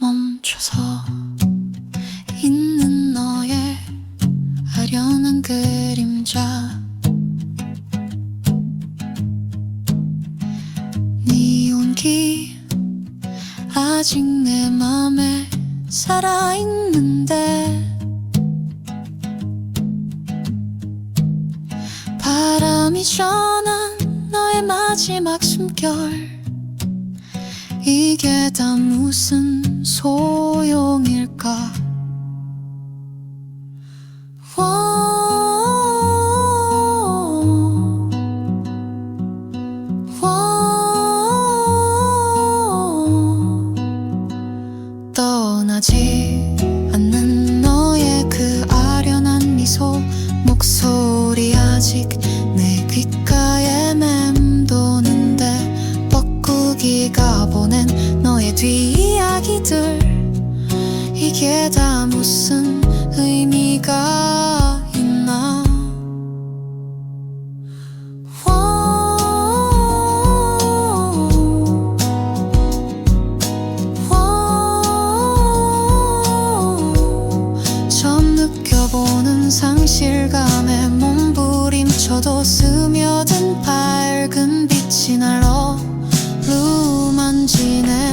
멈춰서 있는 너의 아련한 그림자. 네 온기 아직 내 맘에 살아있는데. 바람이 전한 너의 마지막 숨결 이게 다 무슨 소용일까? 떠나지 않는 너의 그 아련한 미소 목소리 아직 뒷이야기들. 이게 다 무슨 의미가 있나? 와, 와우. 느껴보는 상실감에 몸부림쳐도 스며든 밝은 빛이 날 어루만지네